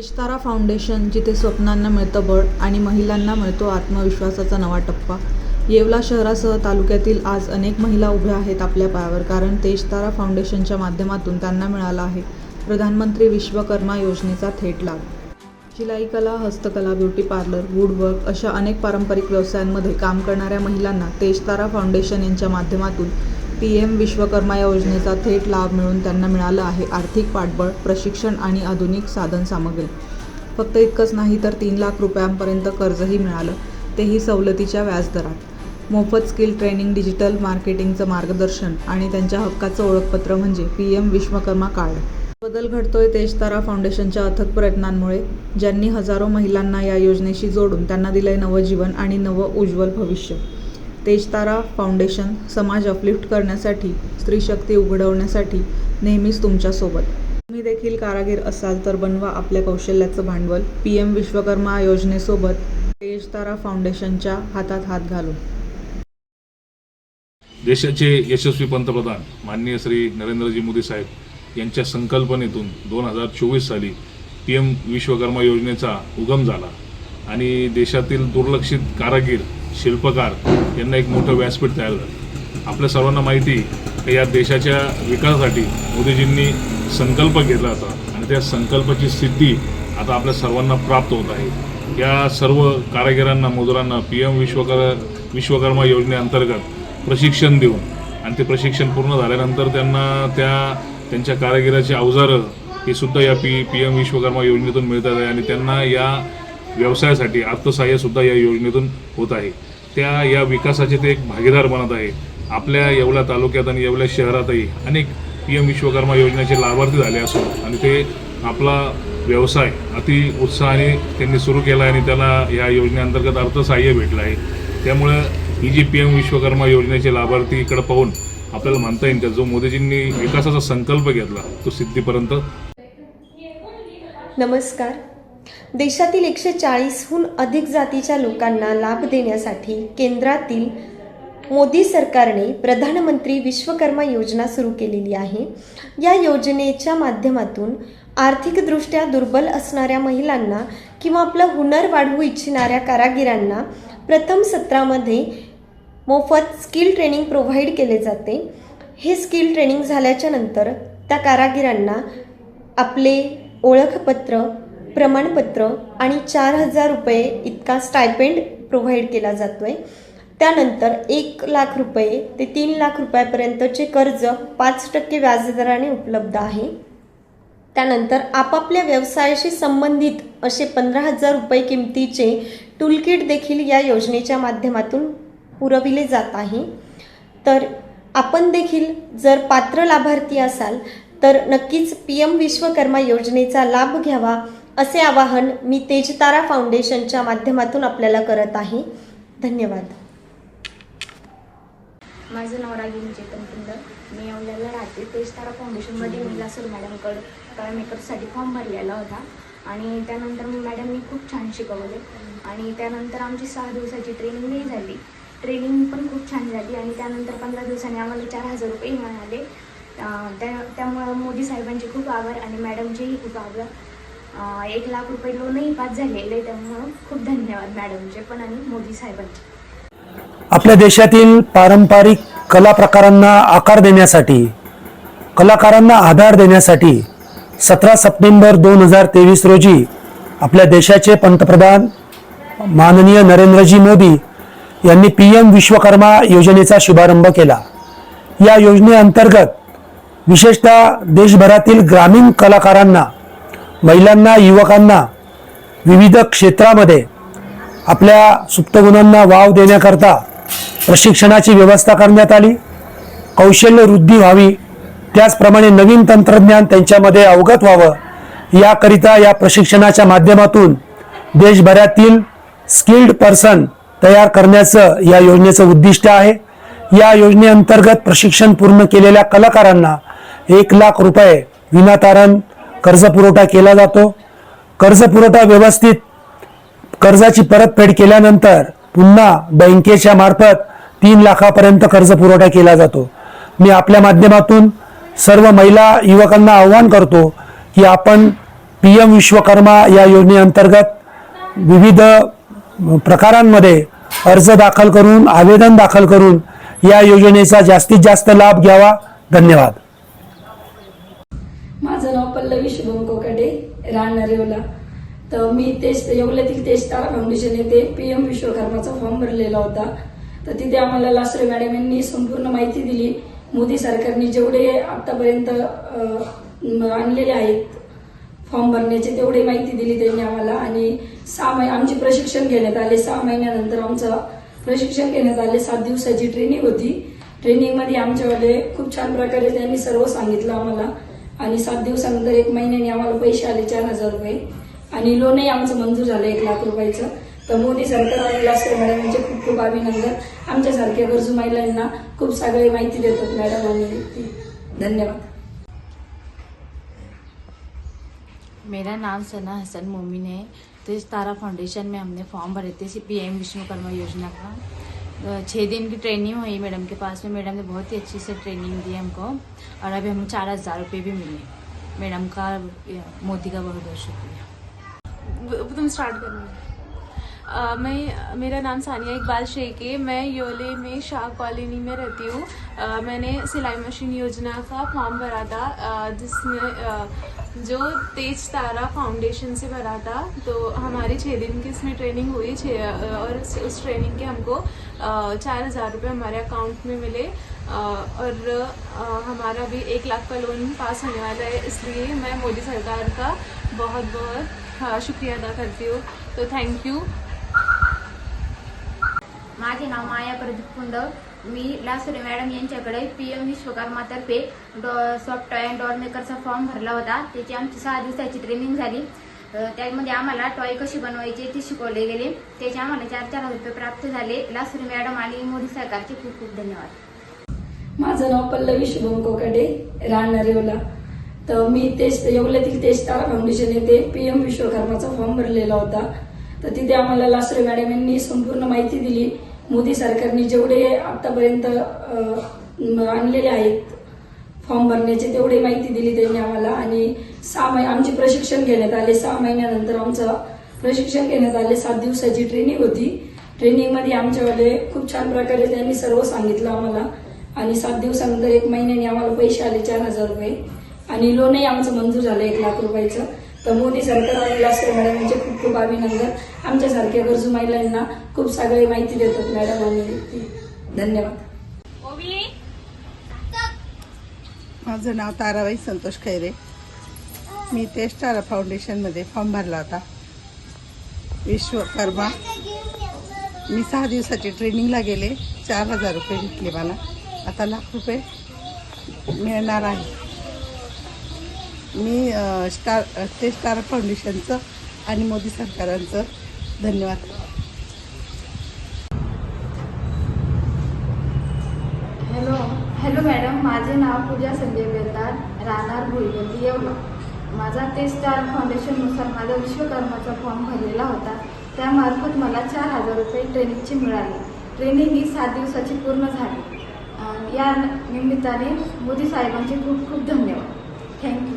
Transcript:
तेजतारा foundation जिथे स्वप्नांना मिळतं बळ आणि महिलांना मिळतो आत्मविश्वासाचा नवा टप्पा. येवला शहरासह तालुक्यातील आज अनेक महिला उभ्या आहेत आपल्या पायावर कारण तेजतारा फाउंडेशनच्या माध्यमातून त्यांना मिळाला आहे प्रधानमंत्री विश्वकर्मा योजनेचा थेट लाभ. शिलाई कला हस्तकला ब्युटी पार्लर वूडवर्क अशा अनेक पारंपरिक व्यवसायांमध्ये काम करणाऱ्या महिलांना तेजतारा फाउंडेशन यांच्या माध्यमातून पी एम विश्वकर्मा या योजनेचा थेट लाभ मिळून त्यांना मिळालं आहे आर्थिक पाठबळ प्रशिक्षण आणि आधुनिक साधनसामग्री फक्त इतकंच नाही तर तीन लाख रुपयांपर्यंत कर्जही मिळालं तेही सवलतीच्या व्याजदरात मोफत स्किल ट्रेनिंग डिजिटल मार्केटिंगचं मार्गदर्शन आणि त्यांच्या हक्काचं ओळखपत्र म्हणजे पी एम विश्वकर्मा कार्ड. बदल घडतोय तेजतारा फाउंडेशनच्या अथक प्रयत्नांमुळे ज्यांनी हजारो महिलांना या योजनेशी जोडून त्यांना दिलंय नवं जीवन आणि नवं उज्ज्वल भविष्य. तेजतारा फाउंडेशन समाज अपलिफ्ट करण्यासाठी स्त्रीशक्ती उघडवण्यासाठी नेहमीच तुमच्यासोबत. तुम्ही देखील कारागीर असाल तर बनवा आपल्या कौशल्याचं भांडवल. पी एम विश्वकर्मा योजनेसोबत तेजतारा फाउंडेशनच्या हातात हात घालून. देशाचे यशस्वी पंतप्रधान माननीय श्री नरेंद्रजी मोदी साहेब यांच्या संकल्पनेतून दोन हजार चोवीस साली पी एम विश्वकर्मा योजनेचा उगम झाला आणि देशातील दुर्लक्षित कारागीर शिल्पकार यांना एक मोठं व्यासपीठ तयार झालं. आपल्या सर्वांना माहिती या देशाच्या विकासासाठी मोदीजींनी संकल्प घेतला होता आणि त्या संकल्पाची सिद्धी आता आपल्या सर्वांना प्राप्त होत आहे. या सर्व कारागिरांना मजुरांना पी एम विश्वकर विश्वकर्मा योजनेअंतर्गत प्रशिक्षण देऊन आणि ते प्रशिक्षण पूर्ण झाल्यानंतर त्यांना त्या त्यांच्या कारागिराची अवजारं हे सुद्धा या पी पी एम विश्वकर्मा योजनेतून मिळतात आहे आणि त्यांना या व्यवसायासाठी अर्थसहाय्यसुद्धा या योजनेतून होत आहे. त्या या विकासाचे ते एक भागीदार बनत आहे. आपल्या येवला तालुक्यात आणि येवल्या शहरातही अनेक पी एम विश्वकर्मा योजनेचे लाभार्थी झाले असून आणि ते आपला व्यवसाय अति उत्साहाने त्यांनी सुरू केला आहे आणि त्याला या योजनेअंतर्गत अर्थसहाय्य भेटलं आहे. त्यामुळं ही जी पी एम विश्वकर्मा योजनेचे लाभार्थी इकडं पाहून आपल्याला म्हणता येईल त्या जो मोदीजींनी विकासाचा संकल्प घेतला तो सिद्धीपर्यंत. नमस्कार. देशातील एकशे चाळीसहून अधिक जातीच्या लोकांना लाभ देण्यासाठी केंद्रातील मोदी सरकारने प्रधानमंत्री विश्वकर्मा योजना सुरू केलेली आहे. या योजनेच्या माध्यमातून आर्थिकदृष्ट्या दुर्बल असणाऱ्या महिलांना किंवा आपलं हुनर वाढवू इच्छिणाऱ्या कारागिरांना प्रथम सत्रामध्ये मोफत स्किल ट्रेनिंग प्रोव्हाइड केले जाते. हे स्किल ट्रेनिंग झाल्याच्यानंतर त्या कारागिरांना आपले ओळखपत्र प्रमाणपत्र आणि चार हजार रुपये इतका स्टायपेंड प्रोव्हाइड केला जातो आहे त्यानंतर एक लाख रुपये ते तीन लाख रुपयापर्यंतचे कर्ज पाच टक्के व्याजदराने उपलब्ध आहे. त्यानंतर आपापल्या व्यवसायाशी संबंधित असे पंधरा हजार रुपये किमतीचे टूलकिट देखील या योजनेच्या माध्यमातून पुरविले जात आहे. तर आपण देखील जर पात्र लाभार्थी असाल तर नक्कीच पी एम विश्वकर्मा योजनेचा लाभ घ्यावा. असे आवाहन मी तेजतारा फाउंडेशनच्या माध्यमातून आपल्याला करत आहे. धन्यवाद. माझं नाव रागिनी चेतन कुंदर मी येवल्याला राहते. तेजतारा फाउंडेशनमध्ये मी लासूर मॅडमकडं कळा मेकअपसाठी फॉर्म भरलेला होता. आणि त्यानंतर मग मॅडमनी खूप छान शिकवले. आणि त्यानंतर आमची सहा दिवसाची ट्रेनिंग नाही झाली. ट्रेनिंग पण खूप छान झाली. आणि त्यानंतर पंधरा दिवसांनी आम्हाला चार हजार रुपये मिळाले. त्या त्यामुळं मोदी साहेबांचे खूप आभार आणि मॅडमचेही खूप आभार. एक लाख रुपये लोनही पास झालेले त्यामुळं खूप धन्यवाद मॅडमचे पण आणि मोदी साहेबांचे. आपल्या देशातील पारंपरिक कला प्रकारांना आकार देण्यासाठी कलाकारांना आधार देण्यासाठी सतरा सप्टेंबर दोन हजार तेवीस रोजी आपल्या देशाचे पंतप्रधान माननीय नरेंद्रजी मोदी यांनी पी एम विश्वकर्मा योजनेचा शुभारंभ केला. या योजनेअंतर्गत विशेषतः देशभरातील ग्रामीण कलाकारांना महिलांना युवकांना विविध क्षेत्रामध्ये आपल्या सुप्तगुणांना वाव देण्याकरता प्रशिक्षणाची व्यवस्था करण्यात आली. कौशल्य वृद्धी व्हावी त्याचप्रमाणे नवीन तंत्रज्ञान त्यांच्यामध्ये अवगत व्हावं याकरिता या प्रशिक्षणाच्या माध्यमातून देशभरातील स्किल्ड पर्सन तयार करण्याचं या योजनेचं उद्दिष्ट आहे. या योजनेअंतर्गत प्रशिक्षण पूर्ण केलेल्या कलाकारांना एक लाख रुपये विनातारण कर्जपुरवठा केला जातो. कर्जपुरवठा व्यवस्थित कर्जाची परतफेड केल्यानंतर पुन्हा बँकेच्या मार्फत तीन लाखापर्यंत कर्ज पुरवठा केला जातो. मी आपल्या माध्यमातून सर्व महिला युवकांना आव्हान करतो की आपण पी एम विश्वकर्मा या योजनेअंतर्गत विविध प्रकारांमध्ये अर्ज दाखल करून आवेदन दाखल करून या योजनेचा जास्तीत जास्त लाभ घ्यावा. धन्यवाद. पल्लवी शुभम कोकाटे राहणार येवला तर मी तेच येवल्यातील तेज तारा फाउंडेशन येथे पी एम विश्वकर्माचा फॉर्म भरलेला होता. तर तिथे आम्हाला लासरे मॅडम यांनी संपूर्ण माहिती दिली. मोदी सरकारने जेवढे आतापर्यंत आणलेले आहेत फॉर्म भरण्याची तेवढी माहिती दिली त्यांनी आम्हाला. आणि सहा महिने आमचे प्रशिक्षण घेण्यात आले. सहा महिन्यानंतर आमचं प्रशिक्षण घेण्यात आले. सात दिवसाची ट्रेनिंग होती. ट्रेनिंगमध्ये आमच्यावाले खूप छान प्रकारे त्यांनी सर्व सांगितलं आम्हाला. आणि सात दिवसानंतर एक महिन्याने आम्हाला पैसे आले चार हजार रुपये. आणि लोनही आमचं मंजूर झालं एक लाख रुपयाचं. तर मोदी सरकार आणि लास्कर मॅडम यांचे खूप खूप अभिनंदन. आमच्यासारख्या गरजू महिलांना खूप सगळे माहिती देतात मॅडम आणि धन्यवाद. मेरा नाम सना हसन मोमिन है. तेज तारा फाउंडेशन में हमने फॉर्म भरे थे सी पी एम विश्वकर्मा योजना का. छः दिन की ट्रेनिंग हुई मैडम के पास में। मैडम ने बहुत ही अच्छी से ट्रेनिंग दी हमको। और अभी हमें चार हज़ार रुपये भी मिले। मैडम का मोदी का बहुत बहुत शुक्रिया। तुम स्टार्ट करो मैं मेरा नाम सानिया इकबाल शेख है। मैं योले में शाह कॉलोनी में रहती हूँ। मैंने सिलाई मशीन योजना का फॉर्म भरा था जिसमें जो तेज तारा फाउंडेशन से भरा था। तो हमारी छः दिन की इसमें ट्रेनिंग हुई छः और उस, ट्रेनिंग के हमको चार हज़ार रुपये हमारे अकाउंट में मिले। और हमारा भी एक लाख का लोन पास होने वाला है इसलिए मैं मोदी सरकार का बहुत बहुत शुक्रिया अदा करती हूँ। तो थैंक यू। माझे नाव माया प्रदीपकुंड मी लासुरे मॅडम यांच्याकडे पी एम विश्वकर्मातर्फे डॉ टॉय अँड डॉल मेकरचा फॉर्म भरला होता. त्याची आमची सहा दिवसाची ट्रेनिंग झाली. त्यामध्ये आम्हाला टॉय कशी बनवायची ते शिकवले गेले. त्याचे आम्हाला चार चार हजार रुपये प्राप्त झाले. लासुरे मॅडम आणि मोदी सरकारचे खूप खूप धन्यवाद. माझं नाव पल्लवी शुभम कोकडे राहणार येवला तर मी तेच येवल्यातील तेज तारा फाउंडेशन येथे पी एम विश्वकर्माचा फॉर्म भरलेला होता. तर तिथे आम्हाला लासरे मॅडम यांनी संपूर्ण माहिती दिली. मोदी सरकारने जेवढे आतापर्यंत आणलेले आहेत फॉर्म भरण्याची तेवढी माहिती दिली त्यांनी आम्हाला. आणि सहा महिने आमचे प्रशिक्षण घेण्यात आले. सहा महिन्यानंतर आमचं प्रशिक्षण घेण्यात आले. सात दिवसाची ट्रेनिंग होती. ट्रेनिंगमध्ये आमच्याकडे खूप छान प्रकारे त्यांनी सर्व सांगितलं आम्हाला. आणि सात दिवसानंतर एक महिन्याने आम्हाला पैसे आले चार हजार रुपये. आणि लोनही आमचं मंजूर झालं एक लाख रुपयाचं. तर मोदी सरकार आणि लास्कर मॅडम यांचे खूप खूप अभिनंदन. आमच्यासारख्या गरजू महिलांना खूप सगळे माहिती देतात मॅडम आणि. धन्यवाद. माझं नाव ताराबाई संतोष खैरे. मी टेस्टारा फाउंडेशनमध्ये फॉर्म भरला होता. विश्वकर्मा. मी सहा दिवसाची ट्रेनिंगला गेले. चार हजार रुपये घेतले मला. आता लाख रुपये मिळणार आहे. मी स्टार ते टेस्टारा फाउंडेशनचं आणि मोदी सरकारांचं धन्यवाद. हॅलो हॅलो मॅडम माझे नाव पूजा संजय बेलदार राहणार भुईगंदी येवला. माझा ते स्टार फाउंडेशननुसार माझा विश्वकर्माचा फॉर्म भरलेला होता. त्यामार्फत मला चार हजार रुपये ट्रेनिंगची मिळाली. ट्रेनिंग ही सात दिवसाची पूर्ण झाली. या निमित्ताने मोदी साहेबांचे खूप खूप धन्यवाद. थँक्यू.